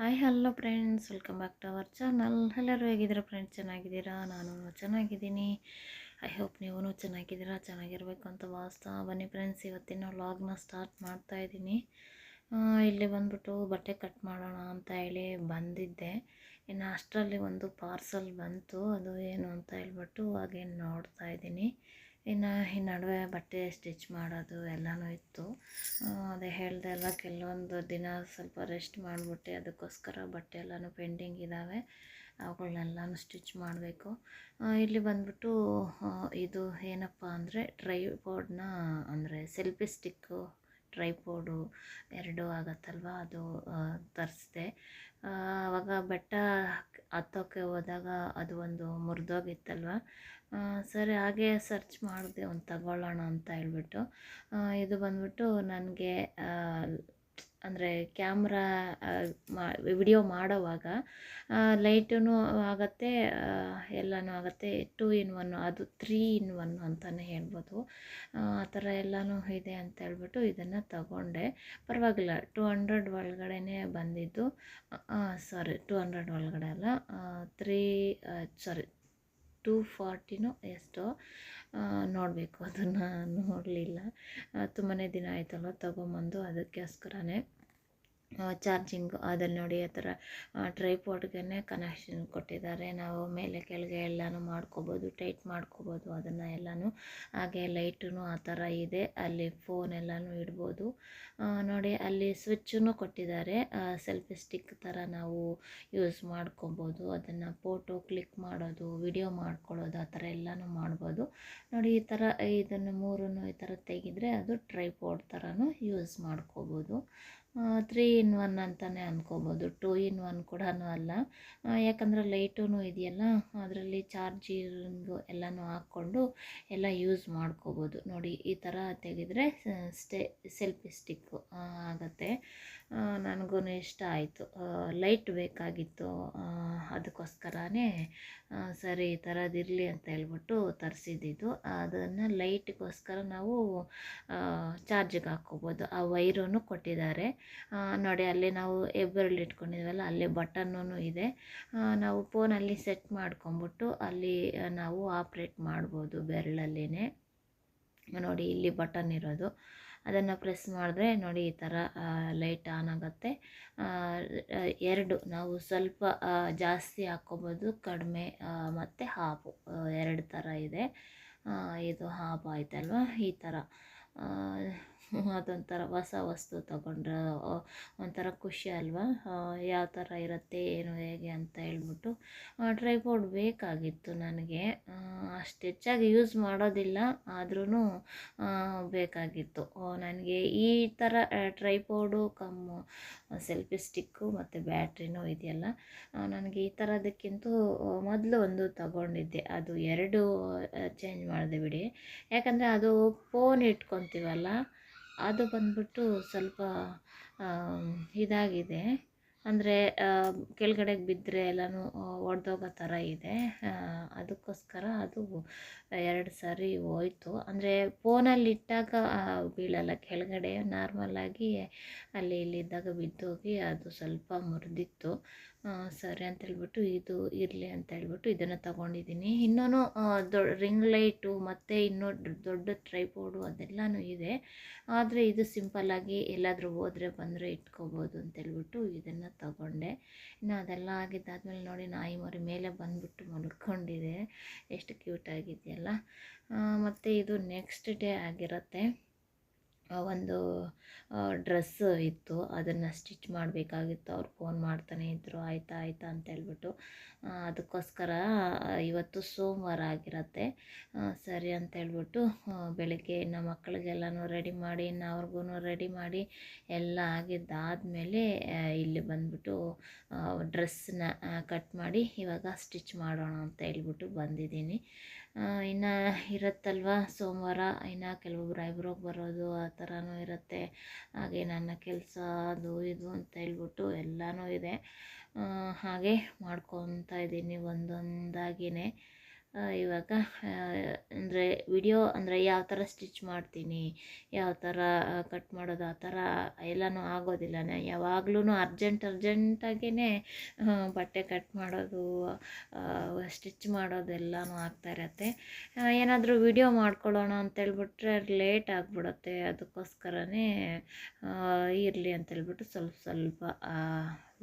Hi, hello friends. Welcome back to our channel. ಎಲ್ಲರೂ ಹೇಗಿದ್ದೀರಾ friends? ಚೆನ್ನಾಗಿದ್ದೀರಾ? ನಾನು ಚೆನ್ನಾಗಿದ್ದೀನಿ. ಐ ಹೋಪ್ ನೀವು ಚೆನ್ನಾಗಿದ್ದೀರಾ, ಚೆನ್ನಾಗಿರಬೇಕು ಅಂತ ಭಾವಿಸ್ತಾ ಬನ್ನಿ ಫ್ರೆಂಡ್ಸ್, ಇವತ್ತಿನ ವ್ಲಾಗ್ನ ಸ್ಟಾರ್ಟ್ ಮಾಡ್ತಾ ಇದ್ದೀನಿ. ಇಲ್ಲಿ ಬಂದ್ಬಿಟ್ಟು ಬಟ್ಟೆ ಕಟ್ ಮಾಡೋಣ ಅಂತ ಹೇಳಿ ಬಂದಿದ್ದೆ. ಇನ್ನು ಅಷ್ಟರಲ್ಲಿ ಒಂದು ಪಾರ್ಸಲ್ ಬಂತು. ಅದು ಏನು ಅಂತ ಹೇಳ್ಬಿಟ್ಟು ಹಾಗೆ ನೋಡ್ತಾ ಇದ್ದೀನಿ. ಇನ್ನು ಈ ನಡುವೆ ಬಟ್ಟೆ ಸ್ಟಿಚ್ ಮಾಡೋದು ಎಲ್ಲನೂ ಇತ್ತು. ಅದೇ ಹೇಳ್ದೆ ಅಲ್ಲ ಕೆಲವೊಂದು ದಿನ ಸ್ವಲ್ಪ ರೆಸ್ಟ್ ಮಾಡಿಬಿಟ್ಟೆ, ಅದಕ್ಕೋಸ್ಕರ ಬಟ್ಟೆ ಎಲ್ಲನೂ ಪೆಂಡಿಂಗ್ ಇದ್ದಾವೆ ಅವುಗಳನ್ನೆಲ್ಲನೂ ಸ್ಟಿಚ್ ಮಾಡಬೇಕು. ಇಲ್ಲಿ ಬಂದ್ಬಿಟ್ಟು ಇದು ಏನಪ್ಪ ಅಂದರೆ ಟ್ರೈಪೋಡ್ನ ಅಂದರೆ ಸೆಲ್ಫಿ ಸ್ಟಿಕ್ಕು ಟ್ರೈಪೋಡು ಎರಡು ಆಗತ್ತಲ್ವ, ಅದು ತರಿಸ್ದೆ. ಆವಾಗ ಬೆಟ್ಟ ಹತ್ತೋಕ್ಕೆ ಹೋದಾಗ ಅದು ಒಂದು ಮುರಿದೋಗಿತ್ತಲ್ವ? ಸರಿ, ಹಾಗೆ ಸರ್ಚ್ ಮಾಡಿದೆ ಒಂದು ತಗೊಳ್ಳೋಣ ಅಂತ ಹೇಳ್ಬಿಟ್ಟು ಇದು ಬಂದ್ಬಿಟ್ಟು ನನಗೆ ಅಂದರೆ ಕ್ಯಾಮ್ರಾ ಮಾ, ವಿಡಿಯೋ ಮಾಡೋವಾಗ ಲೈಟೂ ಆಗುತ್ತೆ ಎಲ್ಲನೂ ಆಗುತ್ತೆ, ಟೂ ಇನ್ ಒನ್, ಅದು ತ್ರೀ ಇನ್ ಒನ್ ಅಂತಲೇ ಹೇಳ್ಬೋದು. ಆ ಥರ ಎಲ್ಲನೂ ಇದೆ ಅಂತ ಹೇಳ್ಬಿಟ್ಟು ಇದನ್ನು ತಗೊಂಡೆ. ಪರವಾಗಿಲ್ಲ, ಟು ಹಂಡ್ರೆಡ್ ಒಳಗಡೆನೇ ಬಂದಿದ್ದು. ಸಾರಿ ಟು ಹಂಡ್ರೆಡ್ ಒಳಗಡೆ ಅಲ್ಲ ತ್ರೀ ಸಾರಿ ಟೂ ಫಾರ್ಟಿನೋ ಎಷ್ಟೋ ನೋಡಬೇಕು. ಅದನ್ನು ನೋಡಲಿಲ್ಲ. ತುಂಬಾ ದಿನ ಆಯಿತಲ್ವ ತಗೊಂಬಂದು ಅದಕ್ಕೋಸ್ಕರನೇ. ಚಾರ್ಜಿಂಗ್ ಅದನ್ನು ನೋಡಿ ಆ ಥರ ಗೆನೆ ಕನೆಕ್ಷನ್ ಕೊಟ್ಟಿದ್ದಾರೆ. ನಾವು ಮೇಲೆ ಕೆಳಗೆ ಎಲ್ಲನೂ ಮಾಡ್ಕೋಬೋದು ಟೈಟ್ ಮಾಡ್ಕೋಬೋದು ಅದನ್ನು ಎಲ್ಲನೂ. ಹಾಗೆ ಲೈಟೂ ಆ ಥರ ಇದೆ. ಅಲ್ಲಿ ಫೋನ್ ಎಲ್ಲನೂ ಇಡ್ಬೋದು. ನೋಡಿ ಅಲ್ಲಿ ಸ್ವಿಚ್ಚನ್ನು ಕೊಟ್ಟಿದ್ದಾರೆ. ಸೆಲ್ಫಿ ಸ್ಟಿಕ್ ಥರ ನಾವು ಯೂಸ್ ಮಾಡ್ಕೊಬೋದು. ಅದನ್ನು ಫೋಟೋ ಕ್ಲಿಕ್ ಮಾಡೋದು ವಿಡಿಯೋ ಮಾಡ್ಕೊಳ್ಳೋದು, ಆ ಥರ ಎಲ್ಲನೂ ಮಾಡ್ಬೋದು. ನೋಡಿ ಈ ಥರ ಇದನ್ನು ಮೂರನ್ನು ಈ ಥರ ತೆಗೆದ್ರೆ ಅದು ಟ್ರೈಪೋಡ್ ಥರನೂ ಯೂಸ್ ಮಾಡ್ಕೋಬೋದು. ತ್ರೀ ಇನ್ ಒನ್ ಅಂತಲೇ ಅಂದ್ಕೋಬೋದು ಟೂ ಇನ್ ಒನ್ ಕೂಡ ಅಲ್ಲ. ಯಾಕಂದರೆ ಲೈಟೂ ಇದೆಯಲ್ಲ, ಅದರಲ್ಲಿ ಚಾರ್ಜಿಂಗು ಎಲ್ಲನೂ ಹಾಕ್ಕೊಂಡು ಎಲ್ಲ ಯೂಸ್ ಮಾಡ್ಕೋಬೋದು. ನೋಡಿ, ಈ ಥರ ತೆಗೆದರೆ ಸ್ಟೆ ಸೆಲ್ಫಿ ಸ್ಟಿಕ್ಕು ಆಗುತ್ತೆ. ನನಗೂ ಇಷ್ಟ ಆಯಿತು. ಲೈಟ್ ಬೇಕಾಗಿತ್ತು. ಅದಕ್ಕೋಸ್ಕರನೇ ಸರಿ ಈ ಥರದಿರಲಿ ಅಂತ ಹೇಳ್ಬಿಟ್ಟು ತರಿಸಿದ್ದಿದ್ದು. ಅದನ್ನು ಲೈಟಿಗೋಸ್ಕರ ನಾವು ಚಾರ್ಜಿಗೆ ಹಾಕ್ಕೋಬೋದು. ಆ ವೈರನ್ನು ಕೊಟ್ಟಿದ್ದಾರೆ. ನೋಡಿ ಅಲ್ಲಿ ನಾವು ಹೆಬ್ಬೆರಳು ಇಟ್ಕೊಂಡಿದ್ವಲ್ಲ, ಅಲ್ಲಿ ಬಟನ್ನೂ ಇದೆ. ನಾವು ಫೋನಲ್ಲಿ ಸೆಟ್ ಮಾಡ್ಕೊಂಬಿಟ್ಟು ಅಲ್ಲಿ ನಾವು ಆಪ್ರೇಟ್ ಮಾಡ್ಬೋದು ಬೆರಳಲ್ಲೇ ನೋಡಿ ಇಲ್ಲಿ ಬಟನ್ ಇರೋದು. ಅದನ್ನು ಪ್ರೆಸ್ ಮಾಡಿದ್ರೆ ನೋಡಿ ಈ ಥರ ಲೈಟ್ ಆನ್ ಆಗುತ್ತೆ. ಎರಡು, ನಾವು ಸ್ವಲ್ಪ ಜಾಸ್ತಿ ಹಾಕ್ಕೋಬೋದು, ಕಡಿಮೆ ಮತ್ತು ಹಾಫು ಎರಡು ಥರ ಇದೆ. ಇದು ಹಾಫ್ ಆಯ್ತಲ್ವ? ಈ ಥರ. ಅದೊಂಥರ ಹೊಸ ವಸ್ತು ತಗೊಂಡ್ರೆ ಒಂಥರ ಖುಷಿ ಅಲ್ವಾ? ಯಾವ ಥರ ಇರುತ್ತೆ, ಏನು ಹೇಗೆ ಅಂತ ಹೇಳ್ಬಿಟ್ಟು ಟ್ರೈಪೋಡ್ ಬೇಕಾಗಿತ್ತು ನನಗೆ. ಅಷ್ಟು ಹೆಚ್ಚಾಗಿ ಯೂಸ್ ಮಾಡೋದಿಲ್ಲ ಆದ್ರೂ ಬೇಕಾಗಿತ್ತು. ನನಗೆ ಈ ಥರ ಟ್ರೈಪೋಡು ಕಮ್ಮು ಸೆಲ್ಫಿ ಸ್ಟಿಕ್ಕು ಮತ್ತು ಬ್ಯಾಟ್ರಿನೂ ಇದೆಯಲ್ಲ ನನಗೆ ಈ ಥರದಕ್ಕಿಂತ ಮೊದಲು ಒಂದು ತಗೊಂಡಿದ್ದೆ. ಅದು ಎರಡು ಚೇಂಜ್ ಮಾಡಿದೆ ಬಿಡಿ. ಯಾಕಂದರೆ ಅದು ಫೋನ್ ಇಟ್ಕೊತೀವಲ್ಲ ಅದು ಬಂದ್ಬಿಟ್ಟು ಸ್ವಲ್ಪ ಇದಾಗಿದೆ. ಅಂದರೆ ಕೆಳಗಡೆಗೆ ಬಿದ್ದರೆ ಎಲ್ಲನೂ ಒಡೆದೋಗೋ ಥರ ಇದೆ. ಅದಕ್ಕೋಸ್ಕರ ಅದು ಎರಡು ಸಾರಿ ಹೋಯ್ತು. ಅಂದರೆ, ಫೋನಲ್ಲಿ ಇಟ್ಟಾಗ ಬೀಳಲ್ಲ. ಕೆಳಗಡೆ ನಾರ್ಮಲ್ಲಾಗಿ ಅಲ್ಲಿ ಇಲ್ಲಿ ಇದ್ದಾಗ ಬಿದ್ದೋಗಿ ಅದು ಸ್ವಲ್ಪ ಮುರಿದಿತ್ತು. ಸರಿ ಅಂತ ಹೇಳ್ಬಿಟ್ಟು ಇದು ಇರಲಿ ಅಂತ ಹೇಳ್ಬಿಟ್ಟು ಇದನ್ನು ತಗೊಂಡಿದ್ದೀನಿ. ಇನ್ನೂ ದೊಡ್ಡ ರಿಂಗ್ ಲೈಟು ಮತ್ತು ಇನ್ನೂ ದೊಡ್ಡ ಟ್ರೈಪೋಡು ಅದೆಲ್ಲನೂ ಇದೆ. ಆದರೆ ಇದು ಸಿಂಪಲ್ಲಾಗಿ ಎಲ್ಲಾದರೂ ಹೋದರೆ ಬಂದರೆ ಇಟ್ಕೋಬೋದು ಅಂತ ಹೇಳ್ಬಿಟ್ಟು ಇದನ್ನು ತಗೊಂಡೆ. ಇನ್ನು ಅದೆಲ್ಲ ಆಗಿದ್ದಾದಮೇಲೆ ನೋಡಿ ನಾಯಿ ಮರಿ ಮೇಲೆ ಬಂದುಬಿಟ್ಟು ಮಲ್ಕೊಂಡಿದೆ. ಎಷ್ಟು ಕ್ಯೂಟ್ ಆಗಿದೆಯಲ್ಲ. ಮತ್ತು ಇದು ನೆಕ್ಸ್ಟ್ ಡೇ ಆಗಿರುತ್ತೆ. ಒಂದು ಡ್ರೆಸ್ ಇತ್ತು. ಅದನ್ನು ಸ್ಟಿಚ್ ಮಾಡಬೇಕಾಗಿತ್ತು. ಅವ್ರು ಫೋನ್ ಮಾಡ್ತಾನೆ ಇದ್ದರು ಆಯಿತಾ ಆಯಿತಾ ಅಂತ ಹೇಳ್ಬಿಟ್ಟು. ಅದಕ್ಕೋಸ್ಕರ ಇವತ್ತು ಸೋಮವಾರ ಆಗಿರತ್ತೆ. ಸರಿ ಅಂತ ಹೇಳ್ಬಿಟ್ಟು ಬೆಳಗ್ಗೆ ಇನ್ನು ಮಕ್ಕಳಿಗೆಲ್ಲನೂ ರೆಡಿ ಮಾಡಿ, ಇನ್ನು ಅವ್ರಿಗೂ ರೆಡಿ ಮಾಡಿ ಎಲ್ಲ ಆಗಿದ್ದಾದಮೇಲೆ ಇಲ್ಲಿ ಬಂದ್ಬಿಟ್ಟು ಡ್ರೆಸ್ನ ಕಟ್ ಮಾಡಿ ಇವಾಗ ಸ್ಟಿಚ್ ಮಾಡೋಣ ಅಂತ ಹೇಳ್ಬಿಟ್ಟು ಬಂದಿದ್ದೀನಿ. ಇನ್ನು ಇರುತ್ತಲ್ವ ಸೋಮವಾರ? ಇನ್ನು ಕೆಲವೊಬ್ರು ಐಬ್ರೋಗೆ ಬರೋದು ಆ ಥರನೂ ಇರುತ್ತೆ. ಹಾಗೆ ನನ್ನ ಕೆಲಸ ಅದು ಇದು ಅಂತ ಹೇಳ್ಬಿಟ್ಟು ಎಲ್ಲನೂ ಇದೆ. ಹಾಗೆ ಮಾಡ್ಕೊತಾ ಇದ್ದೀನಿ ಒಂದೊಂದಾಗಿನೇ. ಆ, ಇವಾಗ ಅಂದರೆ ವಿಡಿಯೋ ಅಂದರೆ ಯಾವ ಥರ ಸ್ಟಿಚ್ ಮಾಡ್ತೀನಿ, ಯಾವ ಥರ ಕಟ್ ಮಾಡೋದು, ಆ ಥರ ಎಲ್ಲನೂ ಆಗೋದಿಲ್ಲ. ಯಾವಾಗ್ಲೂ ಅರ್ಜೆಂಟ್ ಅರ್ಜೆಂಟಾಗೇ ಬಟ್ಟೆ ಕಟ್ ಮಾಡೋದು ಸ್ಟಿಚ್ ಮಾಡೋದು ಎಲ್ಲನೂ ಆಗ್ತಾ ಇರತ್ತೆ. ಏನಾದರೂ ವಿಡಿಯೋ ಮಾಡ್ಕೊಳ್ಳೋಣ ಅಂತೇಳ್ಬಿಟ್ರೆ ಲೇಟ್ ಆಗಿಬಿಡುತ್ತೆ. ಅದಕ್ಕೋಸ್ಕರನೇ ಇರಲಿ ಅಂತೇಳ್ಬಿಟ್ಟು ಸ್ವಲ್ಪ ಸ್ವಲ್ಪ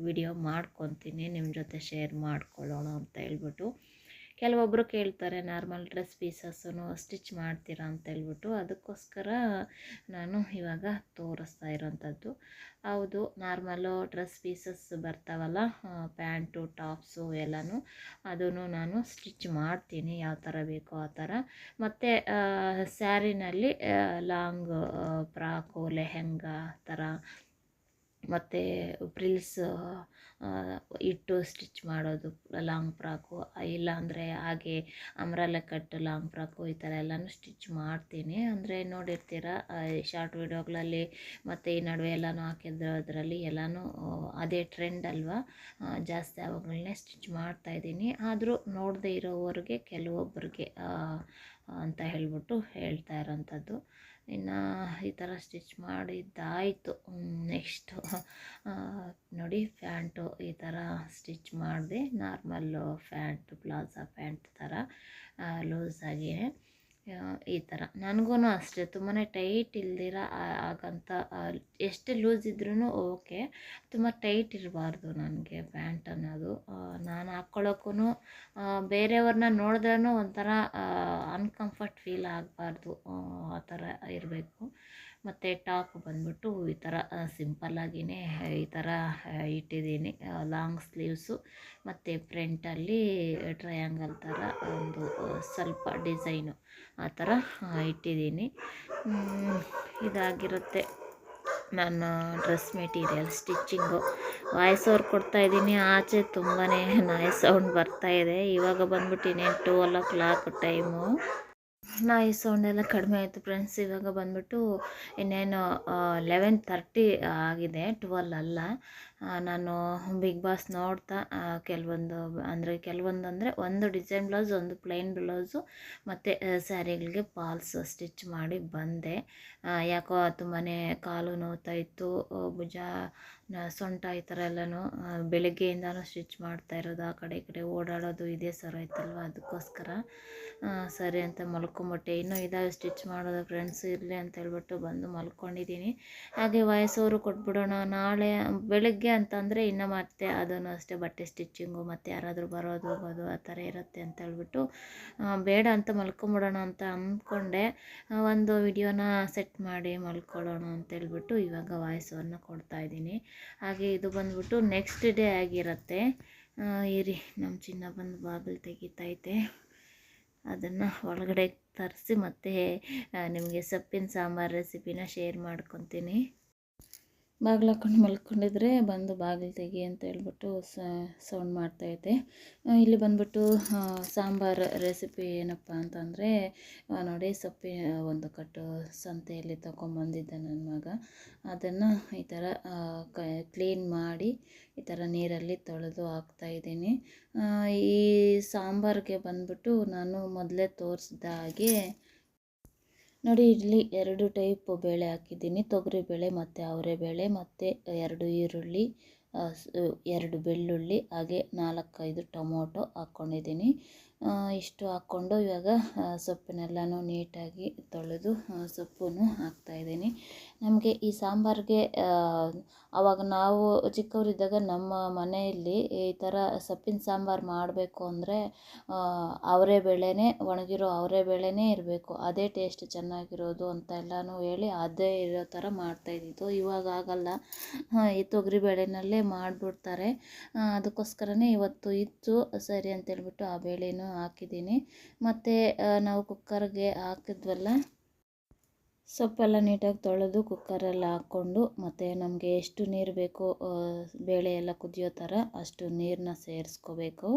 ವಿಡಿಯೋ ಮಾಡ್ಕೊತೀನಿ. ನಿಮ್ಮ ಜೊತೆ ಶೇರ್ ಮಾಡ್ಕೊಳ್ಳೋಣ ಅಂತ ಹೇಳ್ಬಿಟ್ಟು ಕೆಲವೊಬ್ಬರು ಕೇಳ್ತಾರೆ, ನಾರ್ಮಲ್ ಡ್ರೆಸ್ ಪೀಸಸ್ಸನ್ನು ಸ್ಟಿಚ್ ಮಾಡ್ತೀರಾ? ಅಂತ ಹೇಳ್ಬಿಟ್ಟು ಅದಕ್ಕೋಸ್ಕರ ನಾನು ಇವಾಗ ತೋರಿಸ್ತಾ ಇರೋಂಥದ್ದು. ಹೌದು, ನಾರ್ಮಲು ಡ್ರೆಸ್ ಪೀಸಸ್ ಬರ್ತಾವಲ್ಲ ಪ್ಯಾಂಟು, ಟಾಪ್ಸು ಎಲ್ಲನೂ ಅದನ್ನು ನಾನು ಸ್ಟಿಚ್ ಮಾಡ್ತೀನಿ. ಯಾವ ಥರ ಬೇಕೋ ಆ ಥರ. ಮತ್ತು ಸ್ಯಾರಿನಲ್ಲಿ ಲಾಂಗ್ ಫ್ರಾಕು, ಲೆಹೆಂಗಾ ಥರ ಮತ್ತು ಪ್ರಿಲ್ಸ್ ಇಟ್ಟು ಸ್ಟಿಚ್ ಮಾಡೋದು, ಲಾಂಗ್ ಫ್ರಾಕು ಇಲ್ಲ ಅಂದರೆ ಹಾಗೆ ಅಮ್ರಲ್ಲ ಕಟ್, ಲಾಂಗ್ ಫ್ರಾಕು ಈ ಥರ ಎಲ್ಲನೂ ಸ್ಟಿಚ್ ಮಾಡ್ತೀನಿ. ಅಂದರೆ ನೋಡಿರ್ತೀರ ಶಾರ್ಟ್ ವಿಡಿಯೋಗಳಲ್ಲಿ ಮತ್ತು ಈ ನಡುವೆ ಎಲ್ಲನೂ ಹಾಕಿದ್ರು ಅದರಲ್ಲಿ ಎಲ್ಲನೂ ಅದೇ ಟ್ರೆಂಡ್ ಅಲ್ವಾ? ಜಾಸ್ತಿ ಅವುಗಳನ್ನೇ ಸ್ಟಿಚ್ ಮಾಡ್ತಾಯಿದ್ದೀನಿ ಆದರೂ ನೋಡದೇ ಇರೋವ್ರಿಗೆ ಕೆಲವೊಬ್ಬರಿಗೆ ಅಂತ ಹೇಳ್ಬಿಟ್ಟು ಹೇಳ್ತಾ ಇರೋಂಥದ್ದು. ಇನ್ನು ಈ ಥರ ಸ್ಟಿಚ್ ಮಾಡಿದ್ದಾಯಿತು. ನೆಕ್ಸ್ಟು ನೋಡಿ ಪ್ಯಾಂಟು ಈ ಥರ ಸ್ಟಿಚ್ ಮಾಡಿದೆ. ನಾರ್ಮಲ್ಲು ಪ್ಯಾಂಟ್, ಪ್ಲಾಜಾ ಪ್ಯಾಂಟ್ ಥರ ಲೂಸಾಗಿ ಈ ಥರ ನನಗೂ ಅಷ್ಟೇ. ತುಂಬಾ ಟೈಟ್ ಇಲ್ದಿರ ಆಗಂತ ಎಷ್ಟು ಲೂಸ್ ಇದ್ರೂ ಓಕೆ ತುಂಬ ಟೈಟ್ ಇರಬಾರ್ದು ನನಗೆ ಪ್ಯಾಂಟ್ ಅನ್ನೋದು. ನಾನು ಹಾಕ್ಕೊಳ್ಳೋಕ್ಕೂ ಬೇರೆಯವ್ರನ್ನ ನೋಡಿದ್ರೂ ಒಂಥರ ಅನ್ಕಂಫರ್ಟ್ ಫೀಲ್ ಆಗಬಾರ್ದು. ಆ ಥರ ಇರಬೇಕು. ಮತ್ತು ಟಾಪ್ ಬಂದ್ಬಿಟ್ಟು ಈ ಥರ ಸಿಂಪಲ್ಲಾಗಿಯೇ ಈ ಥರ ಇಟ್ಟಿದ್ದೀನಿ. ಲಾಂಗ್ ಸ್ಲೀವ್ಸು ಮತ್ತು ಫ್ರಂಟಲ್ಲಿ ಟ್ರಯಾಂಗಲ್ ಥರ ಒಂದು ಸ್ವಲ್ಪ ಡಿಸೈನು ಆ ಥರ ಇಟ್ಟಿದ್ದೀನಿ. ಇದಾಗಿರುತ್ತೆ ನಾನು dress material stitching. Voice over ಕೊಡ್ತಾಯಿದ್ದೀನಿ ಆಚೆ ತುಂಬಾ ನಾಯ್ಸ್ ಸೌಂಡ್ ಬರ್ತಾಯಿದೆ ಇವಾಗ ಬಂದ್ಬಿಟ್ಟು ಇನ್ನೇನು ಟೂ ಓ ಕ್ಲಾಕ್ ಟೈಮು. ನಾಯಿ ಸೌಂಡ್ ಎಲ್ಲ ಕಡಿಮೆ ಆಯಿತು ಫ್ರೆಂಡ್ಸ್ ಇವಾಗ ಬಂದುಬಿಟ್ಟು ಇನ್ನೇನು ಲೆವೆನ್ ತರ್ಟಿ ಆಗಿದೆ ಟ್ವೆಲ್ ಅಲ್ಲ. ನಾನು ಬಿಗ್ ಬಾಸ್ ನೋಡ್ತಾ ಕೆಲವೊಂದು ಅಂದರೆ ಕೆಲವೊಂದು ಅಂದರೆ ಒಂದು ಡಿಸೈನ್ ಬ್ಲೌಸ್ ಒಂದು ಪ್ಲೈನ್ ಬ್ಲೌಸು ಮತ್ತು ಸ್ಯಾರಿಗಳಿಗೆ ಪಾಲ್ಸ್ ಸ್ಟಿಚ್ ಮಾಡಿ ಬಂದೆ. ಯಾಕೋ ತುಂಬಾ ಕಾಲು ನೋವ್ತಾ ಇತ್ತು ಭುಜ ಸೊಂಟ ಈ ಥರ ಎಲ್ಲನೂ ಬೆಳಗ್ಗೆಯಿಂದನೂ ಸ್ಟಿಚ್ ಮಾಡ್ತಾ ಇರೋದು, ಆ ಕಡೆ ಈ ಕಡೆ ಓಡಾಡೋದು ಇದೇ ಸರ ಆಯ್ತಲ್ವ ಅದಕ್ಕೋಸ್ಕರ. ಸರಿ ಅಂತ ಮಲ್ಕೊಂಬಿಟ್ಟೆ. ಇನ್ನೂ ಇದಾವೆ ಸ್ಟಿಚ್ ಮಾಡೋದು ಫ್ರೆಂಡ್ಸ್ ಇರಲಿ ಅಂತ ಹೇಳ್ಬಿಟ್ಟು ಬಂದು ಮಲ್ಕೊಂಡಿದ್ದೀನಿ. ಹಾಗೆ ವಯಸ್ಸವರು ಕೊಟ್ಬಿಡೋಣ, ನಾಳೆ ಬೆಳಗ್ಗೆ ಅಂತಂದರೆ ಇನ್ನು ಮತ್ತೆ ಅದನ್ನು ಅಷ್ಟೇ ಬಟ್ಟೆ ಸ್ಟಿಚ್ಚಿಂಗು ಮತ್ತು ಯಾರಾದರೂ ಬರೋದು ಹೋಗೋದು ಆ ಥರ ಇರುತ್ತೆ ಅಂತ ಹೇಳ್ಬಿಟ್ಟು ಬೇಡ ಅಂತ ಮಲ್ಕೊಂಬಿಡೋಣ ಅಂತ ಅಂದ್ಕೊಂಡೆ. ಒಂದು ವಿಡಿಯೋನ ಸೆಟ್ ಮಾಡಿ ಮಲ್ಕೊಳ್ಳೋಣ ಅಂತ ಹೇಳ್ಬಿಟ್ಟು ಇವಾಗ ವಾಯ್ಸನ್ನು ಕೊಡ್ತಾ ಇದ್ದೀನಿ. ಹಾಗೆ ಇದು ಬಂದ್ಬಿಟ್ಟು ನೆಕ್ಸ್ಟ್ ಡೇ ಆಗಿರುತ್ತೆ. ಇರಿ, ನಮ್ಮ ಚಿನ್ನ ಬಂದು ಬಾಗಿಲು ತೆಗಿತೈತೆ. ಅದನ್ನು ಒಳಗಡೆ ತರಿಸಿ ಮತ್ತು ನಿಮಗೆ ಸೊಪ್ಪಿನ ಸಾಂಬಾರು ರೆಸಿಪಿನ ಶೇರ್ ಮಾಡ್ಕೊತೀನಿ. ಬಾಗಿಲು ಹಾಕ್ಕೊಂಡು ಮಲ್ಕೊಂಡಿದ್ರೆ ಬಂದು ಬಾಗಿಲು ತೆಗಿ ಅಂತ ಹೇಳ್ಬಿಟ್ಟು ಸೌಂಡ್ ಮಾಡ್ತಾಯಿದ್ದೆ ಇಲ್ಲಿ ಬಂದ್ಬಿಟ್ಟು ಸಾಂಬಾರು ರೆಸಿಪಿ ಏನಪ್ಪ ಅಂತಂದರೆ ನೋಡಿ ಸೊಪ್ಪಿನ ಒಂದು ಕಟ್ಟು ಸಂತೆಯಲ್ಲಿ ತೊಗೊಂಬಂದಿದ್ದೆ ನನ್ನ ಮಗ. ಅದನ್ನು ಈ ಥರ ಕ್ಲೀನ್ ಮಾಡಿ ಈ ಥರ ನೀರಲ್ಲಿ ತೊಳೆದು ಹಾಕ್ತಾಯಿದ್ದೀನಿ ಈ ಸಾಂಬಾರಿಗೆ ಬಂದ್ಬಿಟ್ಟು ನಾನು ಮೊದಲೇ ತೋರಿಸಿದ ಹಾಗೆ ನೋಡಿ, ಇಲ್ಲಿ ಎರಡು ಟೈಪ್ ಬೇಳೆ ಹಾಕಿದ್ದೀನಿ. ತೊಗರಿ ಬೇಳೆ, ಮತ್ತು ಅವರೆ ಬೇಳೆ, ಮತ್ತು ಎರಡು ಈರುಳ್ಳಿ ಎರಡು ಬೆಳ್ಳುಳ್ಳಿ, ಹಾಗೆ ನಾಲ್ಕೈದು ಟೊಮೊಟೊ ಹಾಕ್ಕೊಂಡಿದ್ದೀನಿ ಇಷ್ಟು ಹಾಕ್ಕೊಂಡು ಇವಾಗ ಸೊಪ್ಪನ್ನೆಲ್ಲನೂ ನೀಟಾಗಿ ತೊಳೆದು ಸೊಪ್ಪನ್ನು ಹಾಕ್ತಾಯಿದ್ದೀನಿ ನಮಗೆ ಈ ಸಾಂಬಾರಿಗೆ ಆವಾಗ ನಾವು ಚಿಕ್ಕವರಿದ್ದಾಗ ನಮ್ಮ ಮನೆಯಲ್ಲಿ ಈ ಥರ ಸೊಪ್ಪಿನ ಸಾಂಬಾರು ಮಾಡಬೇಕು ಅಂದರೆ ಅವರೇ ಬೇಳೆನೇ ಒಣಗಿರೋ ಅವರೇ ಬೇಳೆನೇ ಇರಬೇಕು. ಅದೇ ಟೇಸ್ಟ್ ಚೆನ್ನಾಗಿರೋದು ಅಂತ ಎಲ್ಲನೂ ಹೇಳಿ ಅದೇ ಇರೋ ಥರ ಮಾಡ್ತಾಯಿದ್ದಿದ್ದು ಇವಾಗ ಆಗಲ್ಲ. ಈ ತೊಗರಿ ಬೇಳೆನಲ್ಲೇ ಮಾಡಿಬಿಡ್ತಾರೆ. ಅದಕ್ಕೋಸ್ಕರನೇ ಇವತ್ತು ಇತ್ತು. ಸರಿ ಅಂತೇಳ್ಬಿಟ್ಟು ಆ ಬೇಳೆನೂ ಹಾಕಿದ್ದೀನಿ. ಮತ್ತು ನಾವು ಕುಕ್ಕರ್ಗೆ ಹಾಕಿದ್ವಲ್ಲ? ಸೊಪ್ಪೆಲ್ಲ ನೀಟಾಗಿ ತೊಳೆದು ಕುಕ್ಕರಲ್ಲಿ ಹಾಕ್ಕೊಂಡು ಮತ್ತು ನಮಗೆ ಎಷ್ಟು ನೀರು ಬೇಕೋ ಬೇಳೆ ಎಲ್ಲ ಕುದಿಯೋ ಥರ ಅಷ್ಟು ನೀರನ್ನ ಸೇರಿಸ್ಕೋಬೇಕು.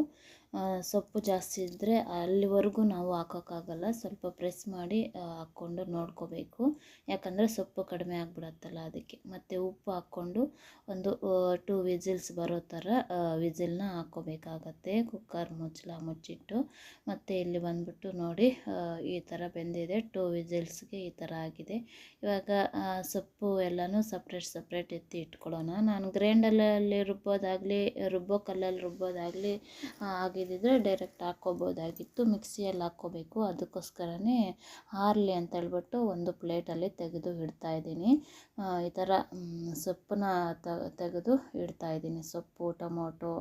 ಸೊಪ್ಪು ಜಾಸ್ತಿ ಇದ್ದರೆ ಅಲ್ಲಿವರೆಗೂ ನಾವು ಹಾಕೋಕ್ಕಾಗಲ್ಲ, ಸ್ವಲ್ಪ ಪ್ರೆಸ್ ಮಾಡಿ ಹಾಕ್ಕೊಂಡು ನೋಡ್ಕೋಬೇಕು. ಯಾಕಂದರೆ ಸೊಪ್ಪು ಕಡಿಮೆ ಆಗಿಬಿಡತ್ತಲ್ಲ ಅದಕ್ಕೆ. ಮತ್ತು ಉಪ್ಪು ಹಾಕ್ಕೊಂಡು ಒಂದು ಟೂ ವಿಸಿಲ್ಸ್ ಬರೋ ಥರ ವಿಸಿಲ್ನ ಹಾಕ್ಕೋಬೇಕಾಗತ್ತೆ. ಕುಕ್ಕರ್ ಮುಚ್ಚಲ ಮುಚ್ಚಿಟ್ಟು, ಮತ್ತು ಇಲ್ಲಿ ಬಂದ್ಬಿಟ್ಟು ನೋಡಿ ಈ ಥರ ಬೆಂದಿದೆ. ಟೂ ವಿಸಿಲ್ಸ್ಗೆ ಈ ಥರ ಆಗಿದೆ. ಇವಾಗ ಆ, ಸೊಪ್ಪು ಎಲ್ಲನೂ ಸಪ್ರೇಟ್ ಸಪ್ರೇಟ್ ಎತ್ತಿ ಇಟ್ಕೊಳ್ಳೋಣ. ನಾನು ಗ್ರೈಂಡಲಲ್ಲಿ ರುಬ್ಬೋದಾಗಲಿ ರುಬ್ಬೋ ಕಲ್ಲಲ್ಲಿ ರುಬ್ಬೋದಾಗಲಿ ಆಗಿದ್ದಿದ್ರೆ ಡೈರೆಕ್ಟ್ ಹಾಕ್ಕೋಬೋದಾಗಿತ್ತು. ಮಿಕ್ಸಿಯಲ್ಲಿ ಹಾಕ್ಕೋಬೇಕು. ಅದಕ್ಕೋಸ್ಕರನೇ ಹಾರಲಿ ಅಂತ ಹೇಳ್ಬಿಟ್ಟು ಒಂದು ಪ್ಲೇಟಲ್ಲಿ ತೆಗೆದು ಇಡ್ತಾ ಇದ್ದೀನಿ. ಈ ಥರ ಸೊಪ್ಪನ್ನ ತೆಗೆದು ಇಡ್ತಾ ಇದ್ದೀನಿ. ಸೊಪ್ಪು ಟೊಮೊಟೊ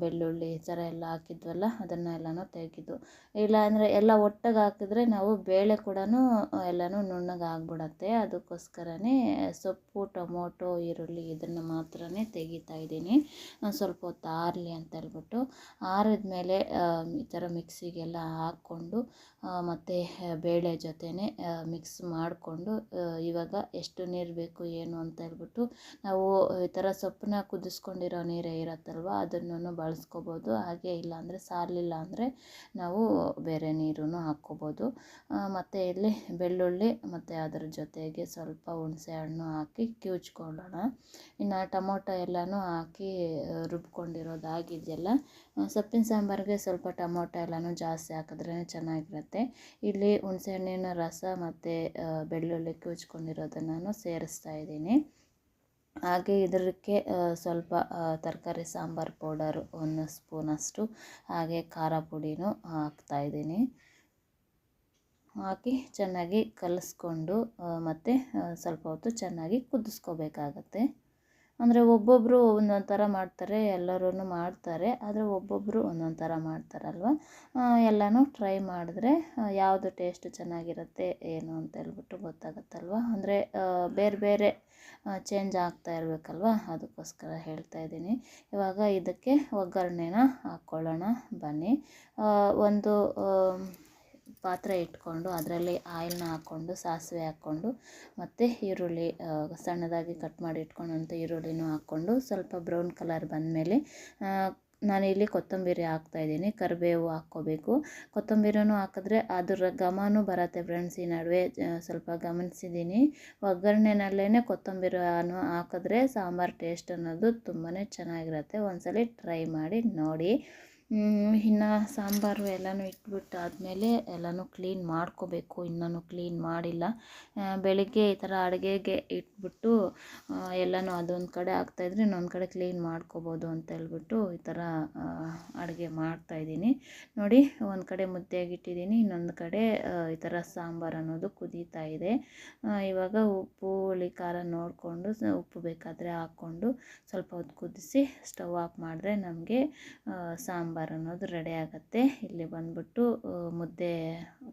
ಬೆಳ್ಳುಳ್ಳಿ ಈ ಥರ ಎಲ್ಲ ಹಾಕಿದ್ವಲ್ಲ ಅದನ್ನು ಎಲ್ಲನೂ ತೆಗೆದು. ಇಲ್ಲ ಅಂದರೆ ಎಲ್ಲ ಒಟ್ಟಿಗೆ ಹಾಕಿದ್ರೆ ನಾವು ಬೇಳೆ ಕೂಡ ಎಲ್ಲನೂ ನುಣ್ಣಗೆ ಆಗ್ಬಿಡತ್ತೆ ಅದಕ್ಕೋಸ್ಕರನೇ ಸೊಪ್ಪು, ಟೊಮೊಟೊ, ಈರುಳ್ಳಿ ಇದನ್ನು ಮಾತ್ರನೇ ತೆಗಿತಾ ಇದ್ದೀನಿ. ಸ್ವಲ್ಪ ಹೊತ್ತು ಆರಲಿ ಅಂತ ಹೇಳ್ಬಿಟ್ಟು ಆರಿದ ಮೇಲೆ ಈ ಥರ ಮಿಕ್ಸಿಗೆಲ್ಲ ಹಾಕ್ಕೊಂಡು ಮತ್ತು ಬೇಳೆ ಜೊತೆನೇ ಮಿಕ್ಸ್ ಮಾಡಿಕೊಂಡು ಇವಾಗ ಎಷ್ಟು ನೀರು ಬೇಕು, ಏನು ಅಂತ ಹೇಳ್ಬಿಟ್ಟು ನಾವು ಈ ಥರ ಸೊಪ್ಪನ್ನ ಕುದಿಸ್ಕೊಂಡಿರೋ ನೀರೇ ಇರತ್ತಲ್ವ ಅದನ್ನು ಬಳಸ್ಕೋಬೋದು. ಹಾಗೆ ಇಲ್ಲಾಂದರೆ ಸಾರಲಿಲ್ಲ ಅಂದರೆ ನಾವು ಬೇರೆ ನೀರೂ ಹಾಕ್ಕೋಬೋದು. ಮತ್ತು ಇಲ್ಲಿ ಬೆಳ್ಳುಳ್ಳಿ, ಮತ್ತು ಅದರ ಜೊತೆಗೆ ಸ್ವಲ್ಪ ಹುಣಸೆ ಹಣ್ಣು ಹಾಕಿ ಕಿವುಚ್ಕೊಳ್ಳೋಣ. ಇನ್ನು ಟೊಮೊಟೊ ಎಲ್ಲನೂ ಹಾಕಿ ರುಬ್ಕೊಂಡಿರೋದಾಗಿದೆಯಲ್ಲ ಸೊಪ್ಪಿನ ಸಾಂಬಾರಿಗೆ ಸ್ವಲ್ಪ ಟೊಮೊಟೊ ಎಲ್ಲನೂ ಜಾಸ್ತಿ ಹಾಕಿದ್ರೆ ಚೆನ್ನಾಗಿರುತ್ತೆ. ಇಲ್ಲಿ ಹುಣಸೆಹಣ್ಣಿನ ರಸ ಮತ್ತು ಬೆಳ್ಳುಳ್ಳಿ ನಾನು ಸೇರಿಸ್ತಾ ಇದ್ದೀನಿ. ಹಾಗೆ ಇದಕ್ಕೆ ಸ್ವಲ್ಪ ತರಕಾರಿ ಸಾಂಬಾರು ಪೌಡರ್ ಒಂದು ಸ್ಪೂನಷ್ಟು ಹಾಗೆ ಖಾರ ಪುಡಿನೂ ಹಾಕ್ತಾ ಇದ್ದೀನಿ. ಹಾಕಿ ಚೆನ್ನಾಗಿ ಕಲಸ್ಕೊಂಡು ಮತ್ತು ಸ್ವಲ್ಪ ಹೊತ್ತು ಚೆನ್ನಾಗಿ ಕುದಿಸ್ಕೋಬೇಕಾಗತ್ತೆ. ಅಂದರೆ ಒಬ್ಬೊಬ್ಬರು ಒಂದೊಂದು ಥರ ಮಾಡ್ತಾರೆ ಎಲ್ಲರೂ ಮಾಡ್ತಾರೆ, ಆದರೆ ಒಬ್ಬೊಬ್ಬರು ಒಂದೊಂದು ಥರ ಮಾಡ್ತಾರಲ್ವ? ಎಲ್ಲನೂ ಟ್ರೈ ಮಾಡಿದ್ರೆ ಯಾವುದು ಟೇಸ್ಟ್ ಚೆನ್ನಾಗಿರುತ್ತೆ, ಏನು ಅಂತ ಹೇಳ್ಬಿಟ್ಟು ಗೊತ್ತಾಗುತ್ತಲ್ವ? ಅಂದರೆ ಬೇರೆ ಬೇರೆ ಚೇಂಜ್ ಆಗ್ತಾ ಇರಬೇಕಲ್ವ? ಅದಕ್ಕೋಸ್ಕರ ಹೇಳ್ತಾ ಇದ್ದೀನಿ. ಇವಾಗ ಇದಕ್ಕೆ ಒಗ್ಗರಣೆನ ಹಾಕ್ಕೊಳ್ಳೋಣ ಬನ್ನಿ. ಒಂದು ಪಾತ್ರೆ ಇಟ್ಕೊಂಡು ಅದರಲ್ಲಿ ಆಯಿಲ್ನ ಹಾಕ್ಕೊಂಡು, ಸಾಸಿವೆ ಹಾಕ್ಕೊಂಡು ಮತ್ತು ಈರುಳ್ಳಿ ಸಣ್ಣದಾಗಿ ಕಟ್ ಮಾಡಿ ಇಟ್ಕೊಂಡಂಥ ಈರುಳ್ಳಿನೂ ಹಾಕ್ಕೊಂಡು ಸ್ವಲ್ಪ ಬ್ರೌನ್ ಕಲರ್ ಬಂದಮೇಲೆ ನಾನಿಲ್ಲಿ ಕೊತ್ತಂಬರಿ ಹಾಕ್ತಾಯಿದ್ದೀನಿ ಕರಿಬೇವು ಹಾಕ್ಕೋಬೇಕು. ಕೊತ್ತಂಬರಿನೂ ಹಾಕಿದ್ರೆ ಅದರ ಘಮನೂ ಬರುತ್ತೆ ಫ್ರೆಂಡ್ಸ್ ಈ ನಡುವೆ ಸ್ವಲ್ಪ ಗಮನಿಸಿದ್ದೀನಿ. ಒಗ್ಗರಣೆನಲ್ಲೇ ಕೊತ್ತಂಬರಿನೂ ಹಾಕಿದ್ರೆ ಸಾಂಬಾರು ಟೇಸ್ಟ್ ಅನ್ನೋದು ತುಂಬಾ ಚೆನ್ನಾಗಿರುತ್ತೆ. ಒಂದ್ಸಲಿ ಟ್ರೈ ಮಾಡಿ ನೋಡಿ. ಇನ್ನು ಸಾಂಬಾರು ಎಲ್ಲನೂ ಇಟ್ಬಿಟ್ಟು ಆದಮೇಲೆ ಎಲ್ಲನೂ ಕ್ಲೀನ್ ಮಾಡ್ಕೋಬೇಕು. ಇನ್ನೂ ಕ್ಲೀನ್ ಮಾಡಿಲ್ಲ. ಬೆಳಗ್ಗೆ ಈ ಥರ ಅಡುಗೆಗೆ ಇಟ್ಬಿಟ್ಟು ಎಲ್ಲನೂ ಅದೊಂದು ಕಡೆ ಆಗ್ತಾಯಿದ್ರೆ ಇನ್ನೊಂದು ಕಡೆ ಕ್ಲೀನ್ ಮಾಡ್ಕೋಬೋದು ಅಂತ ಹೇಳ್ಬಿಟ್ಟು ಈ ಥರ ಅಡುಗೆ ಮಾಡ್ತಾಯಿದ್ದೀನಿ ನೋಡಿ, ಒಂದು ಕಡೆ ಮುದ್ದೆಗೆ ಇಟ್ಟಿದ್ದೀನಿ, ಇನ್ನೊಂದು ಕಡೆ ಈ ಥರ ಸಾಂಬಾರು ಅನ್ನೋದು ಕುದೀತಾ ಇದೆ. ಇವಾಗ ಉಪ್ಪು, ಹುಳಿ, ಖಾರ ನೋಡಿಕೊಂಡು ಉಪ್ಪು ಬೇಕಾದರೆ ಹಾಕ್ಕೊಂಡು ಸ್ವಲ್ಪ ಹೊತ್ತು ಕುದಿಸಿ, ಸ್ಟವ್ ಆಫ್ ಮಾಡಿದ್ರೆ ನಮಗೆ ಸಾಂಬಾರು ಅನ್ನೋದು ರೆಡಿ ಆಗುತ್ತೆ. ಇಲ್ಲಿ ಬಂದ್ಬಿಟ್ಟು ಮುದ್ದೆ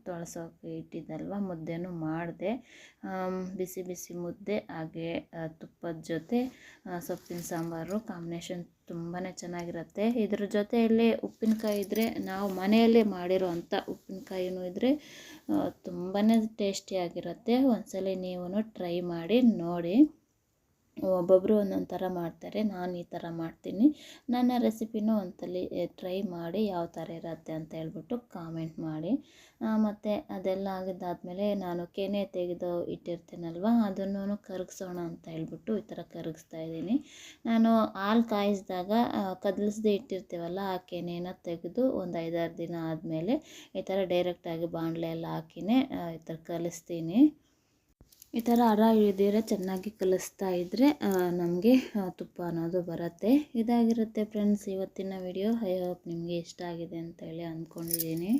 ತೊಳಸೋಕೆ ಇಟ್ಟಿದ್ದಲ್ವ? ಮುದ್ದೆನೂ ಮಾಡಿದೆ. ಬಿಸಿ ಬಿಸಿ ಮುದ್ದೆ, ಹಾಗೆ ತುಪ್ಪದ ಜೊತೆ ಸೊಪ್ಪಿನ ಸಾಂಬಾರು ಕಾಂಬಿನೇಷನ್ ತುಂಬಾ ಚೆನ್ನಾಗಿರುತ್ತೆ. ಇದ್ರ ಜೊತೆಯಲ್ಲಿ ಉಪ್ಪಿನಕಾಯಿ ಇದ್ದರೆ ನಾವು ಮನೆಯಲ್ಲೇ ಮಾಡಿರೋ ಅಂಥ ಉಪ್ಪಿನಕಾಯಿನೂ ಇದ್ದರೆ ತುಂಬಾ ಟೇಸ್ಟಿಯಾಗಿರುತ್ತೆ ಒಂದ್ಸಲ ನೀವು ಟ್ರೈ ಮಾಡಿ ನೋಡಿ. ಒಬ್ಬೊಬ್ಬರು ಒಂದೊಂದು ಥರ ಮಾಡ್ತಾರೆ, ನಾನು ಈ ಥರ ಮಾಡ್ತೀನಿ. ನನ್ನ ರೆಸಿಪಿನೂ ಒಂದ್ಸಲಿ ಟ್ರೈ ಮಾಡಿ ಯಾವ ಥರ ಇರುತ್ತೆ ಅಂತ ಹೇಳ್ಬಿಟ್ಟು ಕಾಮೆಂಟ್ ಮಾಡಿ. ಮತ್ತು ಅದೆಲ್ಲ ಆಗಿದ್ದಾದಮೇಲೆ ನಾನು ಕೆನೆ ತೆಗೆದು ಇಟ್ಟಿರ್ತೀನಲ್ವ ಅದನ್ನು ಕರಗಿಸೋಣ ಅಂತ ಹೇಳ್ಬಿಟ್ಟು ಈ ಥರ ಕರಗಿಸ್ತಾ ಇದ್ದೀನಿ. ನಾನು ಹಾಲು ಕಾಯಿಸಿದಾಗ ಕದಲಿಸ್ದೆ ಇಟ್ಟಿರ್ತೀವಲ್ಲ, ಆ ಕೆನೆನ ತೆಗೆದು ಒಂದು ಐದಾರು ದಿನ ಆದಮೇಲೆ ಈ ಥರ ಡೈರೆಕ್ಟಾಗಿ ಬಾಣಲೆ ಎಲ್ಲ ಹಾಕಿನೇ ಈ ಥರ ಕಲಿಸ್ತೀನಿ. ಈ ಥರ ಅರ ಇಳಿದಿರೋ ಚೆನ್ನಾಗಿ ಕಲಿಸ್ತಾ ಇದ್ದರೆ ನಮಗೆ ತುಪ್ಪ ಅನ್ನೋದು ಬರುತ್ತೆ. ಇದಾಗಿರುತ್ತೆ ಫ್ರೆಂಡ್ಸ್ ಇವತ್ತಿನ ವಿಡಿಯೋ ಐ ಹೋಪ್ ನಿಮಗೆ ಇಷ್ಟ ಆಗಿದೆ ಅಂತೇಳಿ ಅಂದ್ಕೊಂಡಿದ್ದೀನಿ.